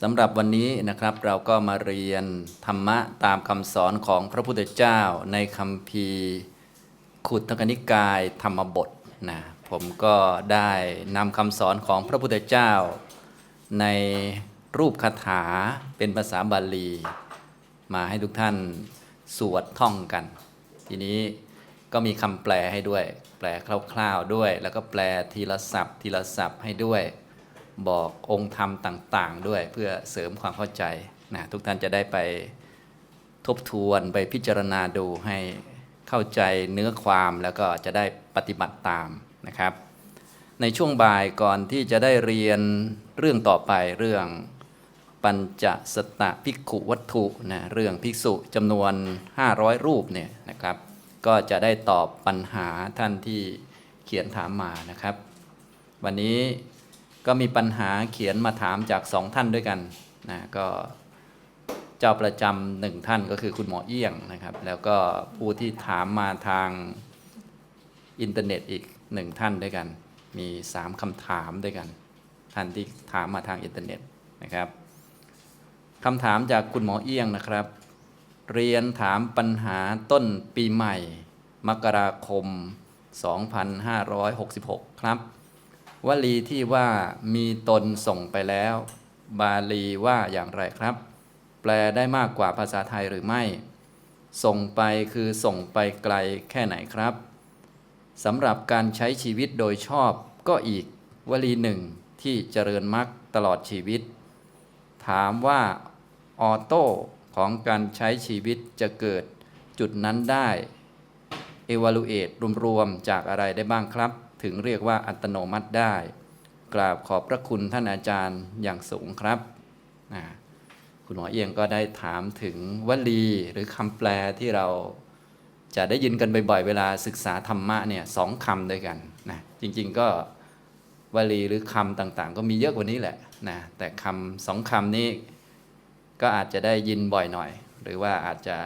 สำหรับวันนี้นะครับเราก็มาเรียนธรรมะตามคำสอนของพระพุทธเจ้าในคำพีขุดทกนิกายธรรมบทนะผมก็ได้นำคำสอนของพระพุทธเจ้า ในรูปคาถาเป็นภาษาบาลี มาให้ทุกท่านสวดท่องกัน ทีนี้ก็มีคำแปลให้ด้วย แปลคร่าวๆด้วย แล้วก็แปลทีละศัพท์ ทีละศัพท์ให้ด้วย บอกองค์ธรรมต่าง ๆ ด้วยเพื่อเสริมความเข้าใจนะทุกท่านจะได้ไปทบทวนไปพิจารณาดูให้เข้าใจเนื้อความแล้วก็จะได้ปฏิบัติตามนะครับ ในช่วงบ่ายก่อนที่จะได้เรียนเรื่องต่อไปเรื่องปัญจสตะภิกขุวัตถุนะเรื่องภิกษุจำนวน 500 รูปเนี่ยนะครับ ก็จะได้ตอบปัญหาท่านที่เขียนถามมานะครับ วันนี้ ก็มีปัญหาเขียนมาถามจากสองท่านด้วยกันนะก็เจ้าประจำหนึ่งท่านก็คือคุณหมอเอี้ยงนะครับ แล้วก็ผู้ที่ถามมาทางอินเทอร์เน็ตอีกหนึ่งท่านด้วยกัน มีสามคำถามด้วยกัน ท่านที่ถามมาทางอินเทอร์เน็ตนะครับคำถามจากคุณหมอเอี้ยงนะครับ เรียนถามปัญหาต้นปีใหม่ มกราคม 2566 ครับ วลีที่ว่ามีตนส่งไปแล้ว บาลีว่าอย่างไรครับ แปลได้มากกว่าภาษาไทยหรือไม่ ส่งไปคือส่งไปไกลแค่ไหนครับสำหรับการใช้ชีวิตโดยชอบก็อีกวลีหนึ่งที่เจริญมรรคตลอดชีวิต ถามว่าออโต้ของการใช้ชีวิตจะเกิดจุดนั้นได้ evaluate รวม ๆ จากอะไรได้บ้างครับ ถึงเรียกว่าอัตโนมัติได้ กราบขอบพระคุณท่านอาจารย์อย่างสูงครับคุณหมอเอียงก็ได้ถามถึงวลีหรือคำแปลที่เราจะได้ยินกันบ่อยๆ เวลาศึกษาธรรมะเนี่ยสองคำด้วยกันนะจริงๆก็วลีหรือคำต่างๆ ก็มีเยอะกว่านี้แหละนะแต่คำสองคำนี้ก็อาจจะได้ยินบ่อยหน่อย หรือว่าอาจจะ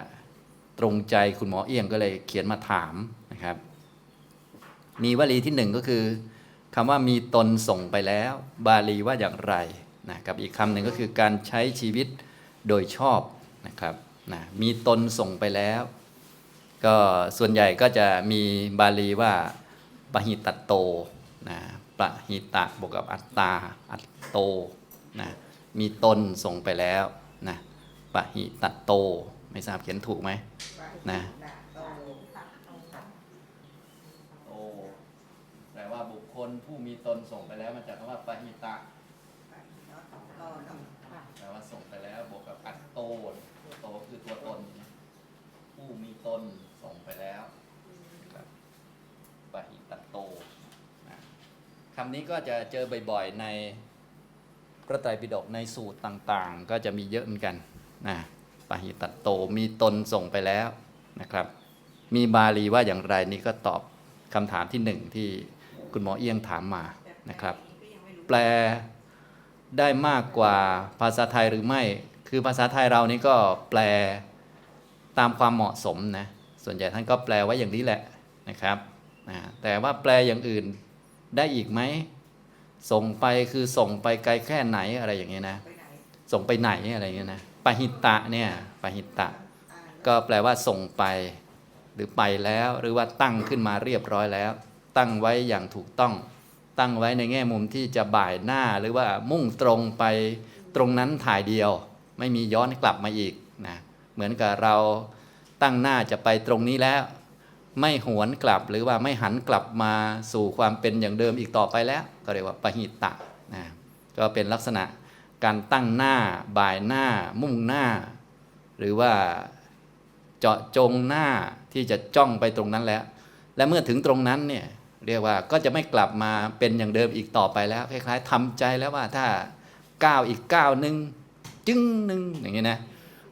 ตรงใจคุณหมอเอียงก็เลยเขียนมาถามนะครับ มีวลีที่หนึ่งก็คือคำว่ามีตนส่งไปแล้ว บาลีว่าอย่างไรนะกับอีกคำหนึ่งก็คือการใช้ชีวิตโดยชอบนะครับนะมีตนส่งไปแล้ว ก็ส่วนใหญ่ก็จะมีบาลีว่าปหิตตโตนะปหิตะบวกกับอัตตา อัตโตนะมีตนส่งไปแล้วนะปหิตตโต ไม่ทราบเขียนถูกไหมนะโตแป ลว่าบุคคลผู้มีตนส่งไปแล้วมาจากคำว่าปหิตะแปลว่าส่งไปแล้วบวกกับอัตโตโตคือตัวตน ผู้มีตนส่งไปแล้วครับปหิตโตนะคำนี้ก็จะเจอบ่อยๆในพระไตรปิฎกในสูตรต่างๆ ก็จะมีเยอะเหมือนกันนะปหิตโตมีตนส่งไปแล้วนะครับ มีบาลีว่าอย่างไรนี่ก็ตอบคำถามที่หนึ่งที่ คุณหมอเอี้ยงถามมานะครับ แปลได้มากกว่าภาษาไทยหรือไม่ คือภาษาไทยเรานี่ก็แปลตามความเหมาะสมนะ ส่วนใหญ่ท่านก็แปลไว้อย่างนี้แหละนะครับแต่ว่าแปลอย่างอื่นได้อีกไหม ส่งไปคือส่งไปไกลแค่ไหนอะไรอย่างเงี้ยนะ ส่งไปไหนอะไรอย่างเงี้ยนะปหิตะเนี่ยปหิตะ ก็แปลว่าส่งไป หรือไปแล้วหรือว่าตั้งขึ้นมาเรียบร้อยแล้ว ตั้งไว้อย่างถูกต้อง ตั้งไว้ในแง่มุมที่จะบ่ายหน้าหรือว่ามุ่งตรงไปตรงนั้นถ่ายเดียว ไม่มีย้อนกลับมาอีกนะเหมือนกับเราตั้งหน้าจะไปตรงนี้แล้ว ไม่หวนกลับหรือว่าไม่หันกลับมาสู่ความเป็นอย่างเดิมอีกต่อไปแล้ว ก็เรียกว่าปหิตะนะก็เป็นลักษณะการตั้งหน้าบ่ายหน้า มุ่งหน้า หรือว่าเจาะจงหน้าที่จะจ้องไปตรงนั้นแล้ว และเมื่อถึงตรงนั้นเนี่ย เรียกว่าก็จะไม่กลับมาเป็นอย่างเดิมอีกต่อไปแล้ว คล้ายๆทำใจแล้วว่าถ้าก้าวอีกก้าวหนึ่งจึ้งหนึ่งอย่างนี้นะ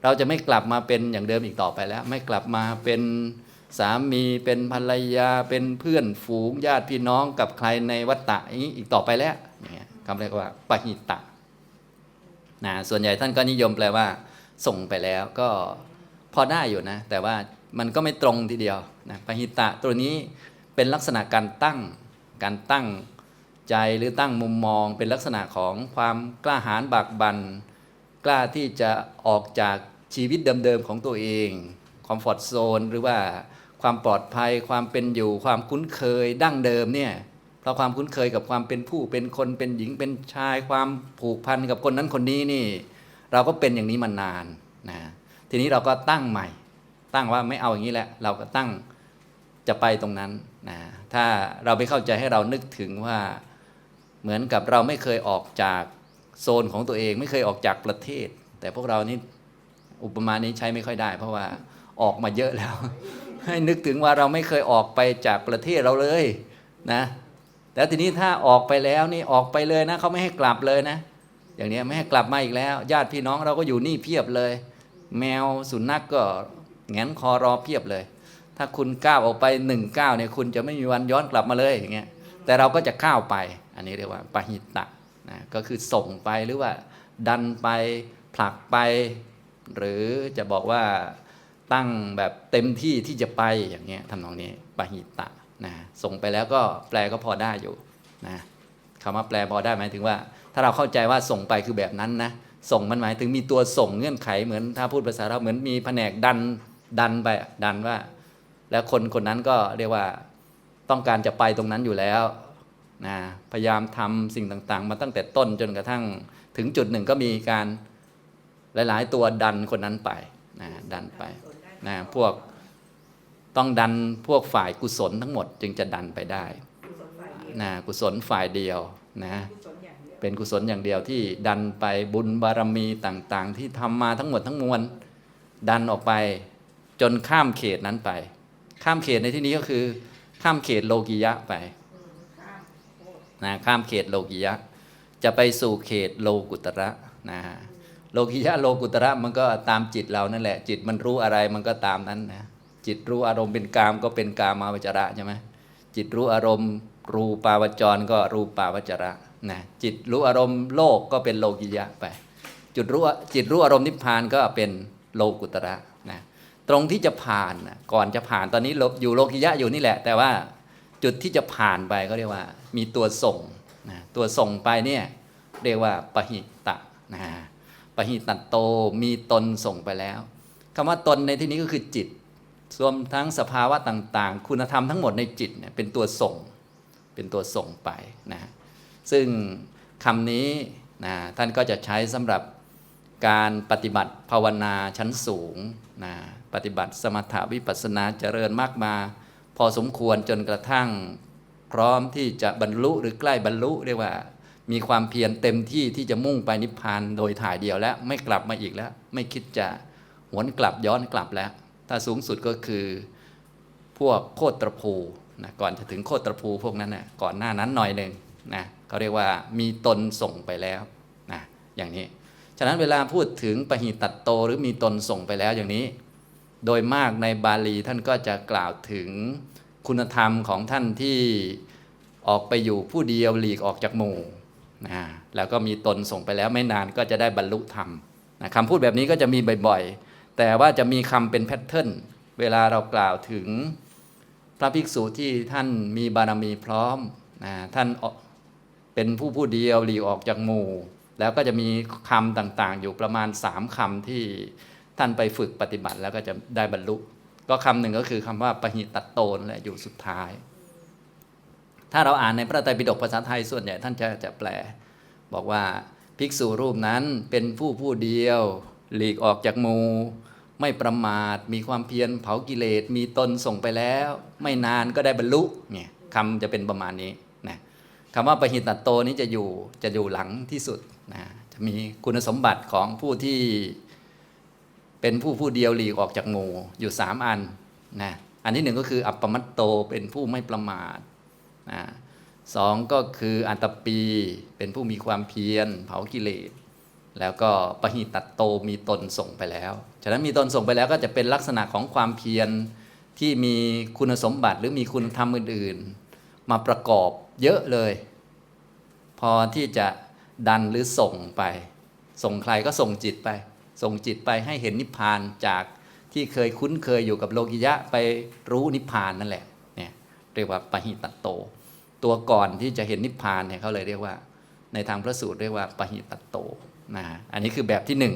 เราจะไม่กลับมาเป็นอย่างเดิมอีกต่อไปแล้ว ไม่กลับมาเป็นสามีเป็นภรรยาเป็นเพื่อนฝูงญาติพี่น้องกับใครในวัฏฏะนี้อีกต่อไปแล้วอย่างเงี้ยคำเรียกว่าปหิตะนะส่วนใหญ่ท่านก็นิยมแปลว่า ส่งไปแล้วก็พอได้อยู่นะ แต่ว่ามันก็ไม่ตรงทีเดียวนะปหิตะตัวนี้ เป็นลักษณะการตั้ง การตั้งใจหรือตั้งมุมมอง เป็นลักษณะของความกล้าหาญบากบัน่นกล้าที่จะออกจากชีวิตเดิมๆของตัวเองคอมฟอร์ทโซนหรือว่าความปลอดภัยความเป็นอยู่ความคุ้นเคยดั้งเดิมเนี่ยเพราะความคุ้นเคยกับความเป็นผู้เป็นคนเป็นหญิงเป็นชาย ความผูกพันกับคนนั้นคนนี้นี่ เราก็เป็นอย่างนี้มานานนะทีนี้เราก็ตั้งใหม่ ตั้งว่าไม่เอาอย่างนี้แหละ เราก็ตั้ง จะไปตรงนั้นนะถ้าเราไปเข้าใจให้เรานึกถึงว่าเหมือนกับเราไม่เคยออกจากโซนของตัวเอง ไม่เคยออกจากประเทศ แต่พวกเรานี่อุปมานี้ใช้ไม่ค่อยได้ เพราะว่าออกมาเยอะแล้ว ให้นึกถึงว่าเราไม่เคยออกไปจากประเทศเราเลยนะแต่ทีนี้ถ้าออกไปแล้วนี่ออกไปเลยนะเขาไม่ให้กลับเลยนะ อย่างนี้ไม่ให้กลับมาอีกแล้ว ญาติพี่น้องเราก็อยู่นี่เพียบเลย แมวสุนัขกก็แงนคอรอเพียบเลย ถ้าคุณก้าวออกไปหนึ่งก้าวเนี่ยคุณจะไม่มีวันย้อนกลับมาเลยอย่างเงี้ยแต่เราก็จะก้าวไป อันนี้เรียกว่าปหิตะนะก็คือส่งไปหรือว่า ดันไปผลักไป หรือจะบอกว่าตั้งแบบเต็มที่ที่จะไปอย่างเงี้ยทำนองนี้ปหิตะนะส่งไปแล้วก็แปลก็พอได้อยู่นะคำว่าแปลพอได้หมายถึงว่า ถ้าเราเข้าใจว่าส่งไปคือแบบนั้นนะส่งมันหมายถึงมีตัวส่งเงื่อนไขเหมือนถ้าพูดภาษาเราเหมือนมีแผนกดันดันไปดันว่า แล้วคนคนนั้นก็เรียกว่าต้องการจะไปตรงนั้นอยู่แล้วนะพยายามทำสิ่งต่างๆ มาตั้งแต่ต้นจนกระทั่งถึงจุดหนึ่งก็มีการหลาย ๆ ตัวดันคนนั้นไปนะดันไปนะพวกต้องดันพวกฝ่ายกุศลทั้งหมดจึงจะดันไปได้นะกุศลฝ่ายเดียวนะเป็นกุศลอย่างเดียวที่ดันไปบุญบารมีต่างๆ ที่ทำมาทั้งหมดทั้งมวลดันออกไปจนข้ามเขตนั้นไป ข้ามเขตในที่นี้ก็คือ ข้ามเขตโลกิยะไปนะข้ามเขตโลกิยะ จะไปสู่เขตโลกุตระนะโลกิยะโลกุตระมันก็ตามจิตเรานั่นแหละ จิตมันรู้อะไรมันก็ตามนั้นนะจิตรู้อารมณ์เป็นกามก็เป็นกามาวจระใช่ไหมจิตรู้อารมณ์รูปาวจรก็รูปาวจระนะจิตรู้อารมณ์โลกก็เป็นโลกิยะไป จุดรู้จิตรู้อารมณ์นิพพานก็เป็นโลกุตระนะ ตรงที่จะผ่านนะก่อนจะผ่านตอนนี้อยู่โลกิยะอยู่นี่แหละ แต่ว่าจุดที่จะผ่านไปก็เรียกว่า มีตัวส่งนะตัวส่งไปเนี่ยเรียกว่าปหิตะนะปหิตัตโตมีตนส่งไปแล้วคำว่าตนในที่นี้ก็คือจิตรวมทั้งสภาวะต่าง ๆ คุณธรรมทั้งหมดในจิตเนี่ยเป็นตัวส่ง เป็นตัวส่งไปนะซึ่งคำนี้นะท่านก็จะใช้สำหรับการปฏิบัติภาวนาชั้นสูงนะ ปฏิบัติสมถาวิปัสนาเจริญมากมา พอสมควรจนกระทั่ง พร้อมที่จะบรรลุหรือใกล้บรรลุเรียกว่า มีความเพียรเต็มที่ที่จะมุ่งไปนิพพานโดยถ่ายเดียวแล้วไม่กลับมาอีกแล้ว ไม่คิดจะหวนกลับย้อนกลับแล้ว ถ้าสูงสุดก็คือพวกโคตรภูนะก่อนจะถึงโคตรภูพวกนั้นนะก่อนหน้านั้นหน่อยหนึ่งนะเขาเรียกว่ามีตนส่งไปแล้วนะอย่างนี้ ฉะนั้นเวลาพูดถึงปหิตัตโตหรือมีตนส่งไปแล้วอย่างนี้ โดยมากในบาลีท่านก็จะกล่าวถึงคุณธรรมของท่านที่ออกไปอยู่ผู้เดียวหลีกออกจากหมู่นะแล้วก็มีตนส่งไปแล้วไม่นานก็จะได้บรรลุธรรมนะคำพูดแบบนี้ก็จะมีบ่อยๆ แต่ว่าจะมีคำเป็นแพทเทิร์นเวลาเรากล่าวถึงพระภิกษุที่ท่านมีบารมีพร้อมนะท่านเป็นผู้ผู้เดียวหลีกออกจากหมู่ แล้วก็จะมีคำต่างๆ อยู่ประมาณสามคำที่ ท่านไปฝึกปฏิบัติแล้วก็จะได้บรรลุ ก็คำหนึ่งก็คือคำว่าปหิตัตโตนและอยู่สุดท้าย ถ้าเราอ่านในพระไตรปิฎกภาษาไทยส่วนใหญ่ท่านจะจะแปล บอกว่าภิกษุรูปนั้นเป็นผู้ผู้เดียว หลีกออกจากหมูไม่ประมาท มีความเพียรเผากิเลส มีตนส่งไปแล้ว ไม่นานก็ได้บรรลุเนี่ยคำจะเป็นประมาณนี้นะคำว่าปหิตัตโตนี้จะอยู่จะอยู่หลังที่สุดนะจะมีคุณสมบัติของผู้ที่ เป็นผู้ผู้เดียวหลีกออกจากหมู่อยู่สามอันนะอันที่หนึ่งก็คือ อัปปมัตโตเป็นผู้ไม่ประมาทนะสองก็คืออัตตปี เป็นผู้มีความเพียร เผากิเลส แล้วก็ปหิตัตโตมีตนส่งไปแล้ว ฉะนั้นมีตนส่งไปแล้วก็จะเป็นลักษณะของความเพียรที่มีคุณสมบัติหรือมีคุณธรรมอื่นๆ มาประกอบเยอะเลย พอที่จะดันหรือส่งไป ส่งใครก็ส่งจิตไป ส่งจิตไปให้เห็นนิพพานจากที่เคยคุ้นเคยอยู่กับโลกิยะไปรู้นิพพานนั่นแหละเนี่ยเรียกว่าปหิตัตโต ตัวก่อนที่จะเห็นนิพพานเนี่ยเขาเลยเรียกว่า ในทางพระสูตรเรียกว่าปหิตัตโตนะอันนี้คือแบบที่หนึ่ง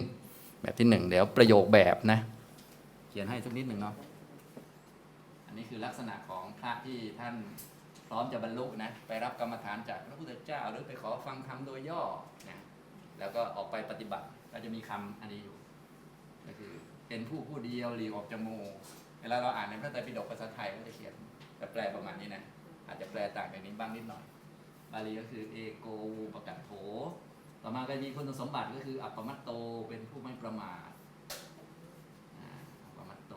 แบบที่หนึ่งเดี๋ยวประโยคแบบนะ เขียนให้สักนิดหนึ่งเนาะอันนี้คือลักษณะของพระที่ท่านพร้อมจะบรรลุนะไปรับกรรมฐานจากพระพุทธเจ้าหรือไปขอฟังธรรมโดยย่อนะแล้วก็ออกไปปฏิบัติ ก็จะมีคำอันนี้อยู่ ก็คือ เป็นผู้ผู้เดียวหลีออกจากหมู่เวลาเราอ่านในพระไตรปิฎกภาษาไทยก็จะเขียนจะแปลประมาณนี้นะอาจจะแปลต่างจากนี้บ้างนิดหน่อย บาลีก็คือเอโกวูปกัตโถต่อมาก็มีคุณสมบัติก็คือ อัปปมัตโตเป็นผู้ไม่ประมาทอัปปมัตโต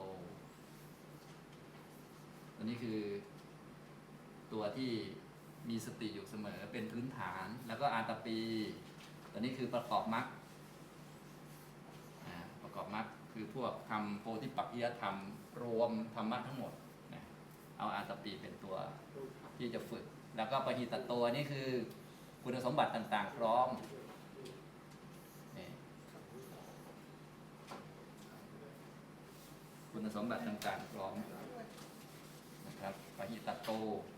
ตัวนี้คือ ตัวที่มีสติอยู่เสมอเป็นพื้นฐาน แล้วก็อาตปี ตัวนี้คือประกอบมรรค ประกอบมรรคคือพวกทำโพธิปักขิยธรรม รวมธรรมะทั้งหมดนะเอาอาตปีเป็นตัวที่จะฝึก แล้วก็ปหิตตโตนี่คือคุณสมบัติต่างๆ พร้อมคุณสมบัติต่างๆพร้อมนะครับปหิตตโต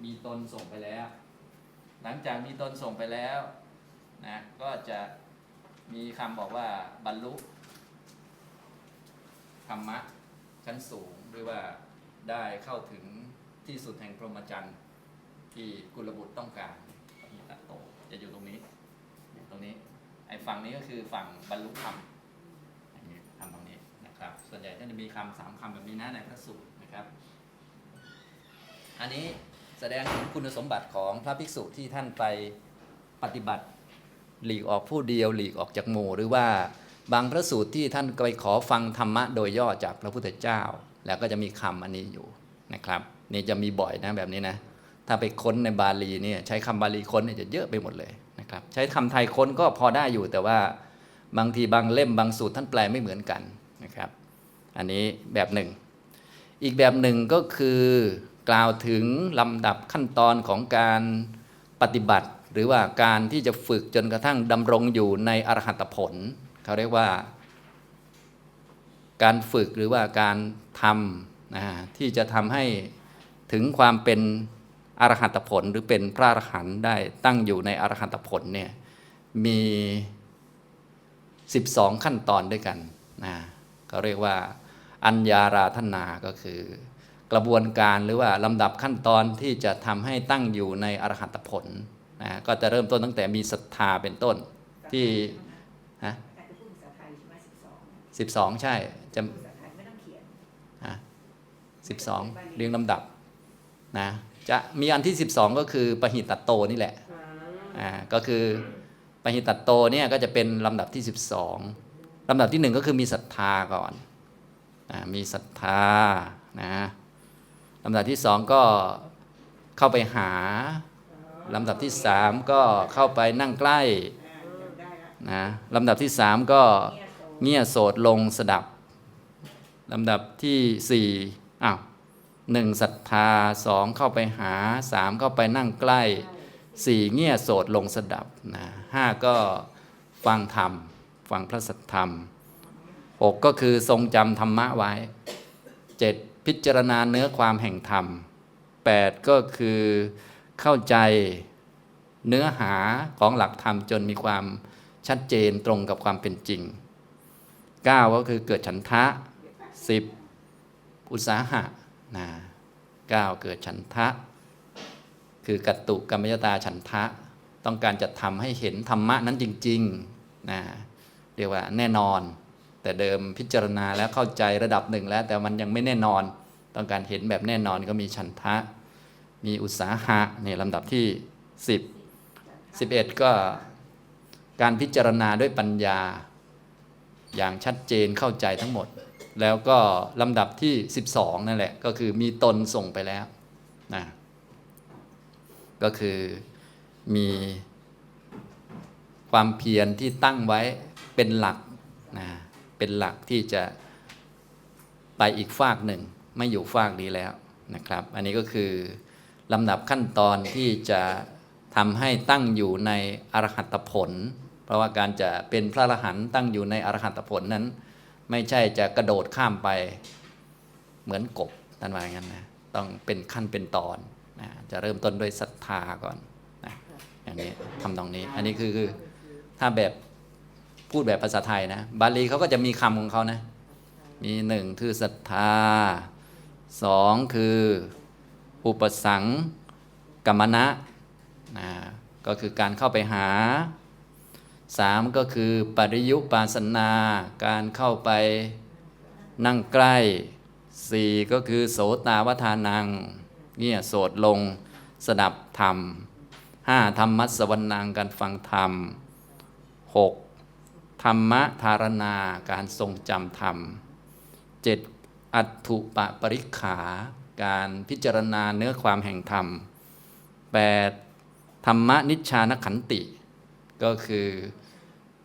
มีตนส่งไปแล้ว หลังจากมีตนส่งไปแล้วนะก็จะมีคำบอกว่าบรรลุ ธรรมะชั้นสูงหรือว่าได้เข้าถึงที่สุดแห่งพรหมจรรย์ที่กุลบุตรต้องการปหิตโตจะอยู่ตรงนี้อยู่ตรงนี้ ไอ้ฝั่งนี้ก็คือฝั่งบรรลุธรรมอันนี้ทำตรงนี้นะครับ ส่วนใหญ่ท่านจะมีคำสามคำแบบนี้นะในพระสูตรนะครับ อันนี้แสดงถึงคุณสมบัติของพระภิกษุที่ท่านไปปฏิบัติหลีกออกผู้เดียวหลีกออกจากหมู่หรือว่า บางพระสูตรที่ท่านไปขอฟังธรรมะโดยย่อจากพระพุทธเจ้า แล้วก็จะมีคำอันนี้อยู่นะครับนี่จะมีบ่อยนะแบบนี้นะ ถ้าไปค้นในบาลีเนี่ยใช้คำบาลีค้นเนี่ยจะเยอะไปหมดเลยนะครับ ใช้คำไทยค้นก็พอได้อยู่แต่ว่าบางทีบางเล่มบางสูตรท่านแปลไม่เหมือนกันนะครับ อันนี้แบบหนึ่ง อีกแบบหนึ่งก็คือกล่าวถึงลำดับขั้นตอนของการปฏิบัติ หรือว่าการที่จะฝึกจนกระทั่งดำรงอยู่ในอรหัตผล เขาเรียกว่า การฝึกหรือว่าการทำนะที่จะทำให้ถึงความเป็นอรหัตผลหรือเป็นพระอรหันต์ได้ตั้งอยู่ในอรหัตผลเนี่ยมี 12 ขั้นตอนด้วยกันนะเขาเรียกว่า อัญญาราธนาก็คือกระบวนการหรือว่าลำดับขั้นตอนที่จะทำให้ตั้งอยู่ในอรหัตผลนะก็จะเริ่มต้นตั้งแต่มีศรัทธาเป็นต้นที่ สองสิบสองใช่จะภาษาไทยไม่ต้องเขียนฮะสิบสองเรียงลำดับนะจะมีอันที่ 12 ก็คือปหิตัตโตนี่แหละอ่าก็คือปหิตัตโตเนี่ยก็จะเป็นลำดับที่ 12ลำดับที่หนึ่งก็คือมีศรัทธาก่อนอ่ามีศรัทธานะลำดับที่สองก็เข้าไปหาลำดับที่สามก็เข้าไปนั่งใกล้อ่าจำได้ละนะลำดับที่สามก็เนี่ยโซ เงี่ยโสดลงสดับลำดับที่สี่อ้าวหนึ่งศรัทธาสองเข้าไปหาสามเข้าไปนั่งใกล้สี่เงี่ยโสดลงสดับนะห้าก็ฟังธรรม ฟังพระสัทธรรมหกก็คือทรงจำธรรมะไว้เจ็ดพิจารณาเนื้อความแห่งธรรมแปดก็คือเข้าใจเนื้อหาของหลักธรรมจนมีความชัดเจนตรงกับความเป็นจริง 9 ก็คือเกิดฉันทะ 10 อุตสาหะนะ9เกิดฉันทะ คือกัตตุกรรมยตาฉันทะ ต้องการจะทำให้เห็นธรรมะนั้นจริงๆนะเรียกว่าแน่นอน แต่เดิมพิจารณาแล้วเข้าใจระดับหนึ่งแล้ว แต่มันยังไม่แน่นอน ต้องการเห็นแบบแน่นอนก็มีฉันทะ มีอุตสาหะเนี่ยลำดับที่ 10 11 ก็การพิจารณาด้วยปัญญา อย่างชัดเจนเข้าใจทั้งหมด แล้วก็ลำดับที่ 12 นั่นแหละ ก็คือมีตนส่งไปแล้วนะก็คือมีความเพียรที่ตั้งไว้เป็นหลักนะเป็นหลักที่จะไปอีกฝากหนึ่ง ไม่อยู่ฝากนี้แล้วนะครับ อันนี้ก็คือลำดับขั้นตอนที่จะทำให้ตั้งอยู่ในอรหัตผล เพราะว่าการจะเป็นพระอรหันต์ตั้งอยู่ในอรหันตผลนั้น ไม่ใช่จะกระโดดข้ามไปเหมือนกบท่านว่าอย่างนั้นนะต้องเป็นขั้นเป็นตอนนะจะเริ่มต้นด้วยศรัทธาก่อนนะอย่างนี้ทำตรงนี้ อันนี้คือคือถ้าแบบพูดแบบภาษาไทยนะ บาลีเขาก็จะมีคำของเขานะ มีหนึ่งคือศรัทธาสองคืออุปสังกรรมณะนะก็คือการเข้าไปหา สามก็คือปริยุปาสนา การเข้าไปนั่งใกล้สี่ก็คือโสตาวทานังเงี่ยโสดลงสดับธรรมห้าธรรมัสวรรนังการฟังธรรมหกธรรมะธารณาการทรงจำธรรมเจ็ดอัตถุปะปริขา การพิจารณาเนื้อความแห่งธรรมแปดธรรมนิชานขันติ ก็คือ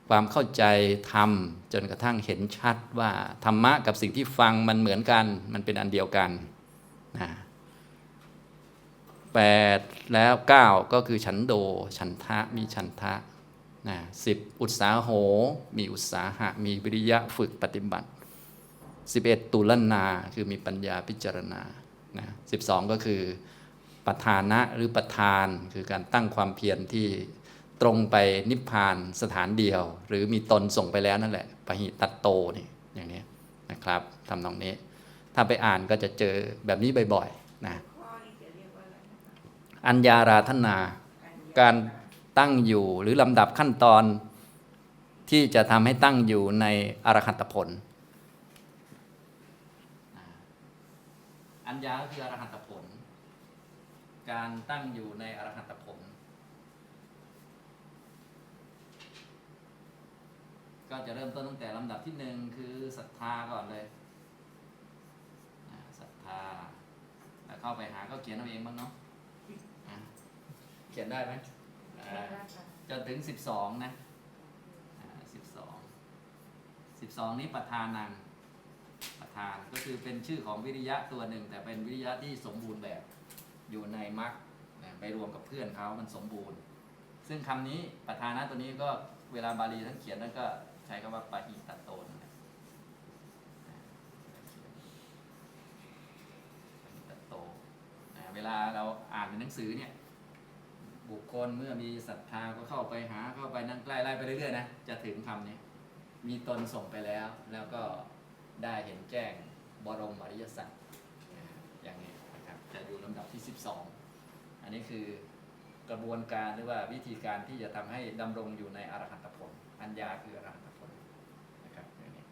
ความเข้าใจธรรมจนกระทั่งเห็นชัดว่าธรรมะกับสิ่งที่ฟังมันเหมือนกัน มันเป็นอันเดียวกันนะแปดแล้วเก้าก็คือฉันโด ฉันทะมีฉันทะนะสิบอุตสาโห มีอุตสาหะ มีวิริยะฝึกปฏิบัติ11ตุลนาคือมีปัญญาพิจารณานะ12ก็คือประธานะหรือประธานคือการตั้งความเพียรที่ ตรงไปนิพพานสถานเดียว หรือมีตนส่งไปแล้วนั่นแหละปหิตัตโตนี่อย่างนี้นะครับทำนองนี้ ถ้าไปอ่านก็จะเจอแบบนี้บ่อยๆนะอัญญาราธนา การตั้งอยู่หรือลำดับขั้นตอนที่จะทำให้ตั้งอยู่ในอรหัตผล อัญญาคืออรหัตผล การตั้งอยู่ในอรหัตผล ก็จะเริ่มต้นตั้งแต่ลำดับที่หนึ่งคือศรัทธาก่อนเลยศรัทธาแล้วเข้าไปหาก็เขียนเอาเองบ้างเนาะเขียนได้ไหมจนถึงสิบสองนะสิบสองสิบสองนี้ประธานังประธานก็คือเป็นชื่อของวิริยะตัวหนึ่ง แต่เป็นวิริยะที่สมบูรณ์แบบอยู่ในมรรคไปรวมกับเพื่อนเขามันสมบูรณ์ ซึ่งคำนี้ประธานะตัวนี้ก็เวลาบาลีท่านเขียนนั่นก็ ช้คำว่าปาหิตตโตนนะปาหิตตโตนะเวลาเราอ่านในหนังสือเนี่ยบุคคลเมื่อมีศรัทธาก็เข้าไปหาเข้าไปนั่งใกล้ไล่ไปเรื่อยๆนะจะถึงคำนี้มีตนส่งไปแล้วแล้วก็ได้เห็นแจ้งบรมอริยสัจอย่างนี้นะครับจะอยู่ลำดับที่ 12 อันนี้คือกระบวนการหรือว่าวิธีการที่จะทำให้ดำรงอยู่ในอรหัตผลอัญญาคืออรหัตผลนะครับอย่างนี้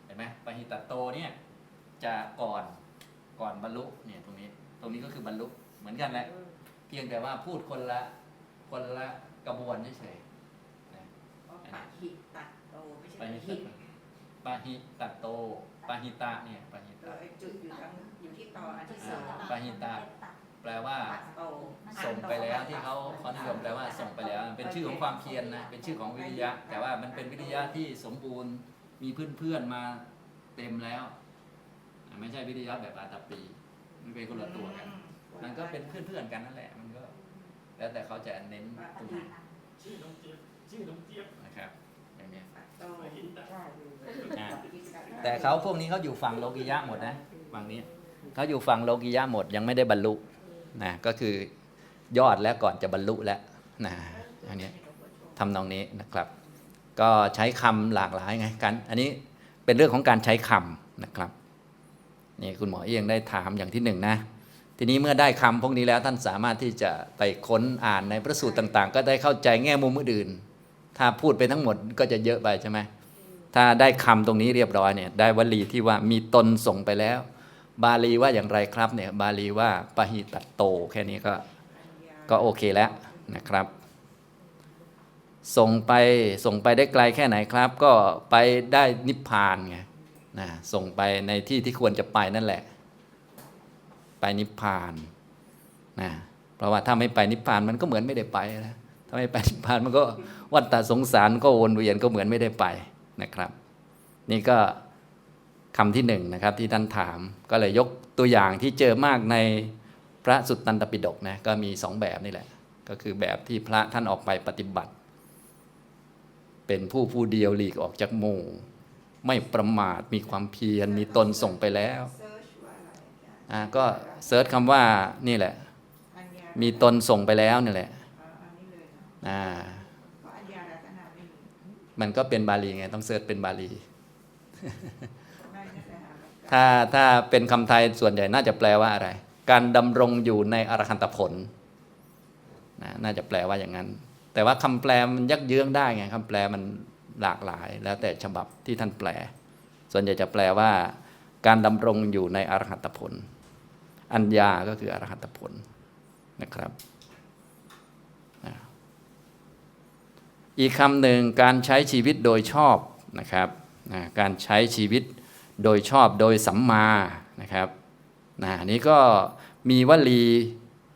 เห็นไหมปหิตตโตเนี่ยจะก่อนก่อนบรรลุเนี่ยตรงนี้ ตรงนี้ก็คือบรรลุเหมือนกันแหละเพียงแต่ว่าพูดคนละคนละกระบวนเฉยๆนะอ๋อปะหิตัดโตไม่ใช่ปาหิหิตะปาหิตะโตปาหิตะเนี่ยปาหิเอตะอไอ้จุดอยู่ทางอยู่ที่ตออันที่สอ่าองปาหิตะแปลว่าตัดโตส่งไปแล้วที่เขาเขานิยมแปลว่าส่งไปแล้ว เป็นชื่อของความเพียรนะเป็นชื่อของวิริยะ แต่ว่ามันเป็นวิริยะที่สมบูรณ์ มีเพื่อนๆมาเต็มแล้วอ่าไม่ใช่วิริยะแบบอาตาปี มันเป็นคนละตัวกัน มันก็เป็นเพื่อนๆกันนั่นแหละ มันก็ แล้วแต่เขาจะเน้นตรงไหนชื่อน้องเจี๊ยบชื่อน้องเจี๊ยบนะครับอย่างเนี้ยตัดโตมาเห็นแต่ใช่อ่าแต่เขาพวกนี้เขาอยู่ฝั่งโลกิยะหมดนะฝั่งนี้เขาอยู่ฝั่งโลกิยะหมดยังไม่ได้บรรลุนะก็คือยอดแล้วก่อนจะบรรลุแล้วนะอันเนี้ยทำนองนี้นะครับ ก็ใช้คำหลากหลายไงกันอันนี้เป็นเรื่องของการใช้คำนะครับนี่คุณหมอเอียงได้ถามอย่างที่หนึ่งนะทีนี้เมื่อได้คำพวกนี้แล้วท่านสามารถที่จะไปค้นอ่านในพระสูตรต่าง ๆ ก็ได้เข้าใจแง่มุมอื่น ถ้าพูดไปทั้งหมดก็จะเยอะไปใช่ไหมถ้าได้คำตรงนี้เรียบร้อยเนี่ยได้วลีที่ว่ามีตนส่งไปแล้ว บาลีว่าอย่างไรครับเนี่ยบาลีว่าปหิตัตโต แค่นี้ก็ก็โอเคแล้วนะครับ ส่งไปส่งไปได้ไกลแค่ไหนครับ ก็ไปได้นิพพานไงนะส่งไปในที่ที่ควรจะไปนั่นแหละ ไปนิพพานนะเพราะว่าถ้าไม่ไปนิพพานมันก็เหมือนไม่ได้ไปนะถ้าไม่ไปนิพพานมันก็วัฏฏะสงสารก็วนเวียนก็เหมือนไม่ได้ไปนะครับ นี่ก็คำที่หนึ่งนะครับที่ท่านถามก็เลยยกตัวอย่างที่เจอมากในพระสุตตันตปิฎกนะก็มีสองแบบนี่แหละ ก็คือแบบที่พระท่านออกไปปฏิบัติ เป็นผู้ผู้เดียวหลีกออกจากหมู่ ไม่ประมาทมีความเพียรมีตนส่งไปแล้วเซิร์ชว่าอะไรอาจารย์อ่าก็เซิร์ชคำว่านี่แหละ มีตนส่งไปแล้วนี่แหละอ่าอันนี้เลยนะมันก็เป็นบาลีไงต้องเสิร์ชเป็นบาลี ถ้าถ้าเป็นคำไทยส่วนใหญ่น่าจะแปลว่าอะไร การดำรงอยู่ในอรหันตผลนะน่าจะแปลว่าอย่างนั้น แต่ว่าคำแปลมันยักเยื้องได้ไงคำแปลมันหลากหลาย แล้วแต่ฉบับที่ท่านแปล ส่วนใหญ่จะแปลว่า การดำรงอยู่ในอรหัตผล อัญญาก็คืออรหัตผลนะครับอีกคำหนึ่งการใช้ชีวิตโดยชอบนะครับนะการใช้ชีวิตโดยชอบโดยสัมมานะครับนะนี้ก็มีวลี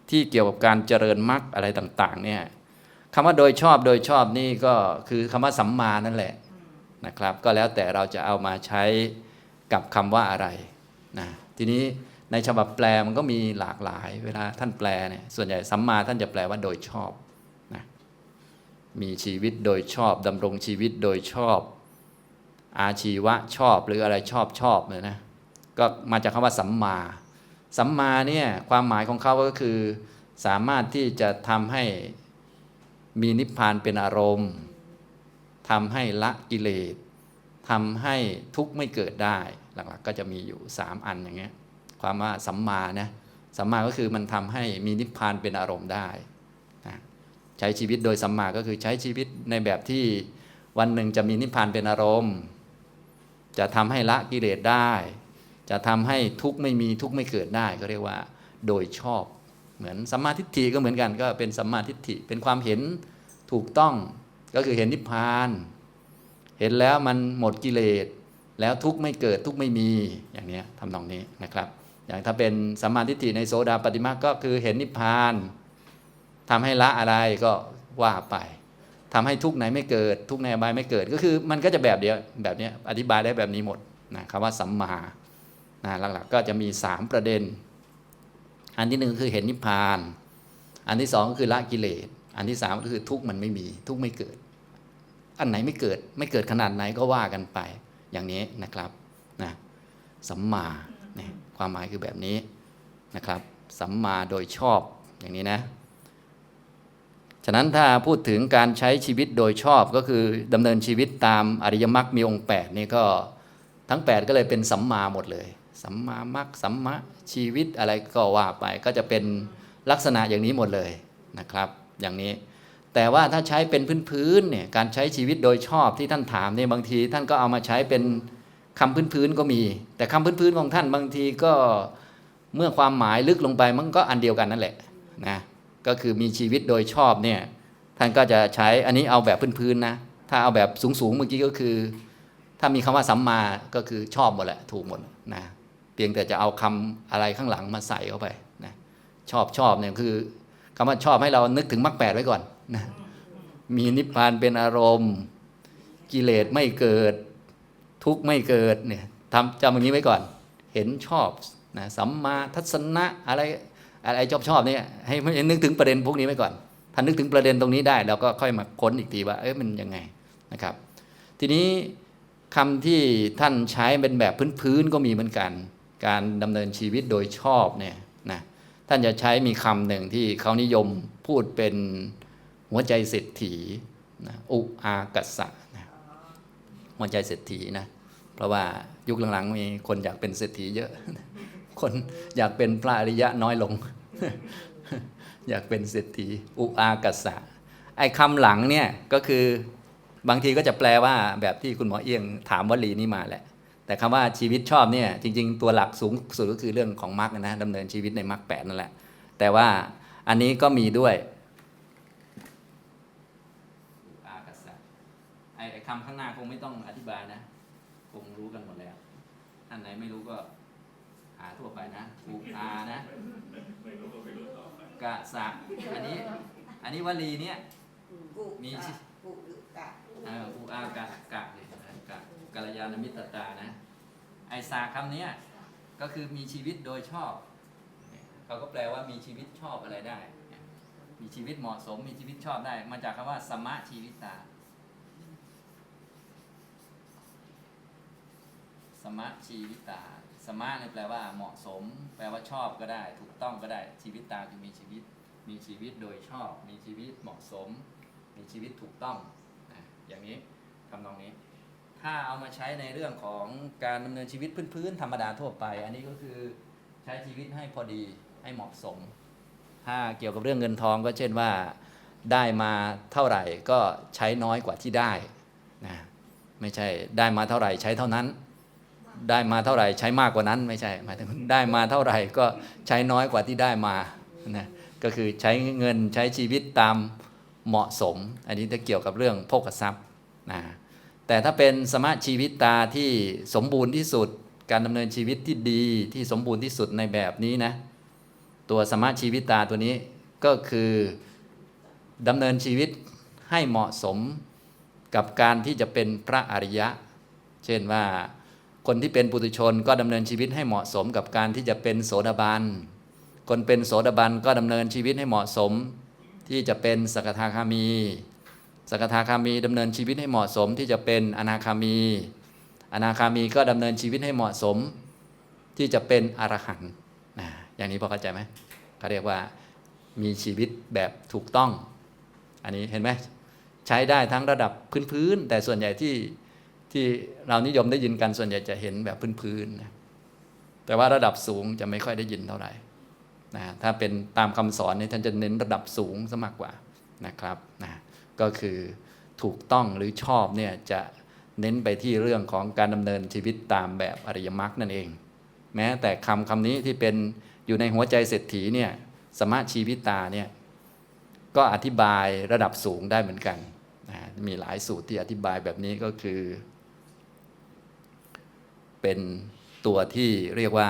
ที่เกี่ยวกับการเจริญมรรคอะไรต่างๆเนี่ย คำว่าโดยชอบโดยชอบนี่ก็คือคำว่าสัมมานั่นแหละนะครับ ก็แล้วแต่เราจะเอามาใช้กับคำว่าอะไรนะทีนี้ในฉบับแปลมันก็มีหลากหลาย เวลาท่านแปลเนี่ยส่วนใหญ่สัมมาท่านจะแปลว่าโดยชอบนะมีชีวิตโดยชอบดำรงชีวิตโดยชอบ อาชีวะชอบหรืออะไรชอบชอบเลยนะก็มาจากคำว่าสัมมา สัมมาเนี่ยความหมายของเขาก็คือ สามารถที่จะทำให้ มีนิพพานเป็นอารมณ์ทำให้ละกิเลสทำให้ทุกข์ไม่เกิดได้ หลักๆก็จะมีอยู่ 3 อันอย่างเงี้ยความว่าสัมมานะสัมมาก็คือมันทำให้มีนิพพานเป็นอารมณ์ได้นะใช้ชีวิตโดยสัมมาก็คือใช้ชีวิตในแบบที่วันหนึ่งจะมีนิพพานเป็นอารมณ์ จะทำให้ละกิเลสได้ จะทำให้ทุกข์ไม่มีทุกข์ไม่เกิดได้ก็เรียกว่า โดยชอบ เหมือนสัมมาทิฏฐิก็เหมือนกัน ก็เป็นสัมมาทิฏฐิเป็นความเห็นถูกต้องก็คือเห็นนิพพาน เห็นแล้วมันหมดกิเลสแล้วทุกข์ไม่เกิดทุกข์ไม่มีอย่างเนี้ยทำนองนี้นะครับ อย่างถ้าเป็นสัมมาทิฏฐิในโสดาปฏิมาก็คือเห็นนิพพานทำให้ละอะไรก็ว่าไปทำให้ทุกข์ไหนไม่เกิด ทุกข์ในอบายไม่เกิดก็คือมันก็จะแบบเดียวแบบนี้อธิบายได้แบบนี้หมดนะคำว่าสัมมานะหลักๆก็จะมี 3 ประเด็น อันที่หนึ่งคือเห็นนิพพาน อันที่สองก็คือละกิเลส อันที่สามก็คือทุกข์มันไม่มี ทุกข์ไม่เกิด อันไหนไม่เกิด ไม่เกิดขนาดไหนก็ว่ากันไป อย่างนี้นะครับนะสัมมาเนี่ยความหมายคือแบบนี้นะครับ สัมมาโดยชอบอย่างนี้นะ ฉะนั้นถ้าพูดถึงการใช้ชีวิตโดยชอบก็คือดำเนินชีวิตตามอริยมรรคมีองค์8นี่ก็ทั้ง 8 ก็เลยเป็นสัมมาหมดเลย สัมมามรรคสัมมาชีวิตอะไรก็ว่าไปก็จะเป็นลักษณะอย่างนี้หมดเลยนะครับ อย่างนี้ แต่ว่าถ้าใช้เป็นพื้นๆเนี่ยการใช้ชีวิตโดยชอบที่ท่านถามเนี่ยบางทีท่านก็เอามาใช้เป็นคำพื้นๆก็มี แต่คำพื้นๆของท่านบางทีก็เมื่อความหมายลึกลงไปมันก็อันเดียวกันนั่นแหละนะก็คือมีชีวิตโดยชอบเนี่ยท่านก็จะใช้อันนี้เอาแบบพื้นๆนะถ้าเอาแบบสูงๆเมื่อกี้ก็คือ ถ้ามีคำว่าสัมมาก็คือชอบหมดแหละถูกหมดนะ เพียงแต่จะเอาคำอะไรข้างหลังมาใส่เข้าไปนะชอบชอบเนี่ยคือคำว่าชอบให้เรานึกถึงมรรคแปดไว้ก่อนนะมีนิพพานเป็นอารมณ์ กิเลสไม่เกิด ทุกข์ไม่เกิดเนี่ยทำจำอย่างนี้ไว้ก่อน เห็นชอบนะสัมมาทัศนะอะไรอะไรชอบชอบเนี่ยให้ให้นึกถึงประเด็นพวกนี้ไว้ก่อน ถ้านึกถึงประเด็นตรงนี้ได้เราก็ค่อยมาค้นอีกทีว่าเอ๊ะมันยังไงนะครับ ทีนี้คำที่ท่านใช้เป็นแบบพื้นๆก็มีเหมือนกัน การดำเนินชีวิตโดยชอบเนี่ยนะท่านจะใช้มีคำหนึ่งที่เขานิยมพูดเป็นหัวใจเศรษฐีนะอุอากัสสะนะหัวใจเศรษฐีนะเพราะว่ายุคหลังๆมีคนอยากเป็นเศรษฐีเยอะ คนอยากเป็นพระอริยะน้อยลง อยากเป็นเศรษฐีอุอากัสสะไอ้คำหลังเนี่ยก็คือบางทีก็จะแปลว่าแบบที่คุณหมอเอียงถามวลีนี้มาแหละ แต่คำว่าชีวิตชอบเนี่ยจริง ๆ ตัวหลักสูงสุดก็คือเรื่องของมรรคนะดำเนินชีวิตในมรรคแปดนั่นแหละ แต่ว่าอันนี้ก็มีด้วยอุอากัสสะไอ้คำข้างหน้าคงไม่ต้องอธิบายนะ คงรู้กันหมดแล้วท่านไหนไม่รู้ก็หาทั่วไปนะอุอานะไม่รู้ก็ไม่รู้ต่อไปกะสะอันนี้ อันนี้วลีเนี้ยกุมีกะชื่อกุหรือกะเอ่ออุอากะกะเลย กัลยาณมิตรตานะไอสาคำนี้ก็คือมีชีวิตโดยชอบเขาก็แปลว่ามีชีวิตชอบอะไรได้ มีชีวิตเหมาะสมมีชีวิตชอบได้ มาจากคำว่าสมะชีวิตตา สมะชีวิตา สมะเนี่ยแปลว่าเหมาะสม แปลว่าชอบก็ได้ ถูกต้องก็ได้ ชีวิตตาคือมีชีวิต มีชีวิตโดยชอบ มีชีวิตเหมาะสม มีชีวิตถูกต้อง อย่างนี้ทำนองนี้ ถ้าเอามาใช้ในเรื่องของการดำเนินชีวิตพื้นๆธรรมดาทั่วไป อันนี้ก็คือใช้ชีวิตให้พอดีให้เหมาะสม ถ้าเกี่ยวกับเรื่องเงินทองก็เช่นว่าได้มาเท่าไหร่ก็ใช้น้อยกว่าที่ได้นะไม่ใช่ได้มาเท่าไหร่ใช้เท่านั้น ได้มาเท่าไหร่ใช้มากกว่านั้นไม่ใช่หมายถึงได้มาเท่าไหร่ก็ใช้น้อยกว่าที่ได้มานะก็คือใช้เงินใช้ชีวิตตามเหมาะสม อันนี้จะเกี่ยวกับเรื่องโภคทรัพย์นะ แต่ถ้าเป็นสมาชีวิตตาที่สมบูรณ์ที่สุด การดำเนินชีวิตที่ดีที่สมบูรณ์ที่สุดในแบบนี้นะ ตัวสมาชีวิตตาตัวนี้ก็คือดำเนินชีวิตให้เหมาะสมกับการที่จะเป็นพระอริยะ เช่นว่าคนที่เป็นปุถุชนก็ดำเนินชีวิตให้เหมาะสมกับการที่จะเป็นโสดาบัน คนเป็นโสดาบันก็ดำเนินชีวิตให้เหมาะสม ที่จะเป็นสกทาคามี สกทาคามีดำเนินชีวิตให้เหมาะสมที่จะเป็นอนาคามี อนาคามีก็ดำเนินชีวิตให้เหมาะสม ที่จะเป็นอรหันต์นะอย่างนี้พอเข้าใจไหมเขาเรียกว่ามีชีวิตแบบถูกต้อง อันนี้เห็นไหมใช้ได้ทั้งระดับพื้นๆแต่ส่วนใหญ่ที่ที่เรานิยมได้ยินกันส่วนใหญ่จะเห็นแบบพื้นๆนแต่ว่าระดับสูงจะไม่ค่อยได้ยินเท่าไหร่นะถ้าเป็นตามคำสอนนี่ท่านจะเน้นระดับสูงซะมากกว่านะครับนะ ก็คือถูกต้องหรือชอบเนี่ยจะเน้นไปที่เรื่องของการดำเนินชีวิตตามแบบอริยมรรคนั่นเอง แม้แต่คำคำนี้ที่เป็นอยู่ในหัวใจเศรษฐีเนี่ยสมาชีวิตาเนี่ยก็อธิบายระดับสูงได้เหมือนกันนะมีหลายสูตรที่อธิบายแบบนี้ก็คือ เป็นตัวที่เรียกว่า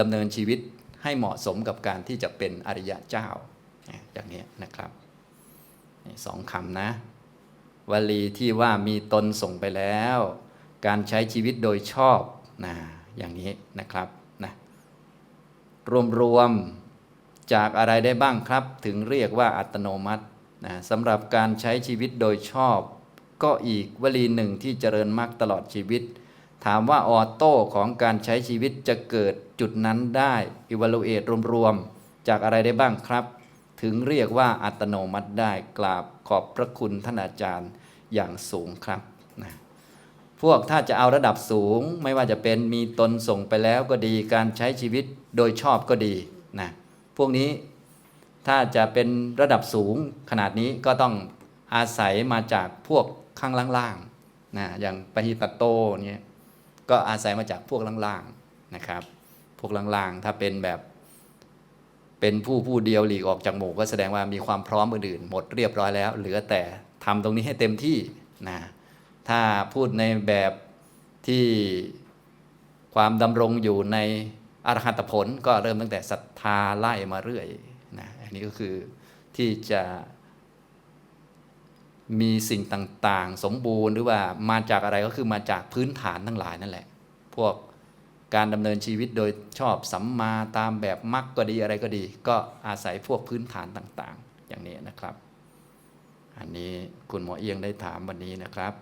ดำเนินชีวิตให้เหมาะสมกับการที่จะเป็นอริยะเจ้าอย่างนี้นะครับ สองคำนะวลีที่ว่ามีตนส่งไปแล้ว การใช้ชีวิตโดยชอบนะอย่างนี้นะครับนะรวมๆจากอะไรได้บ้างครับ ถึงเรียกว่าอัตโนมัตินะสำหรับการใช้ชีวิตโดยชอบ ก็อีกวลีหนึ่งที่เจริญมากตลอดชีวิต ถามว่าออโต้ของการใช้ชีวิตจะเกิดจุดนั้นได้ evaluate รวมๆจากอะไรได้บ้างครับ ถึงเรียกว่าอัตโนมัติได้กราบขอบพระคุณท่านอาจารย์อย่างสูงครับนะพวกถ้าจะเอาระดับสูงไม่ว่าจะเป็นมีตนส่งไปแล้วก็ดีการใช้ชีวิตโดยชอบก็ดีนะพวกนี้ถ้าจะเป็นระดับสูงขนาดนี้ก็ต้องอาศัยมาจากพวกข้างล่างๆนะอย่างปหิตโตเนี่ยก็อาศัยมาจากพวกล่างๆนะครับ พวกล่างๆถ้าเป็นแบบ เป็นผู้ผู้เดียวหลีกออกจากหมู่ก็แสดงว่ามีความพร้อมอื่นๆหมดเรียบร้อยแล้ว เหลือแต่ทำตรงนี้ให้เต็มที่นะถ้าพูดในแบบที่ความดำรงอยู่ในอรหัตผลก็เริ่มตั้งแต่ศรัทธาไล่มาเรื่อยนะอันนี้ก็คือที่จะมีสิ่งต่างๆ สมบูรณ์หรือว่ามาจากอะไรก็คือมาจากพื้นฐานทั้งหลายนั่นแหละ พวก การดำเนินชีวิตโดยชอบสัมมาตามแบบมรรคก็ดีอะไรก็ดี ก็อาศัยพวกพื้นฐานต่าง ๆ อย่างนี้นะครับ อันนี้คุณหมอเอียงได้ถามวันนี้นะครับ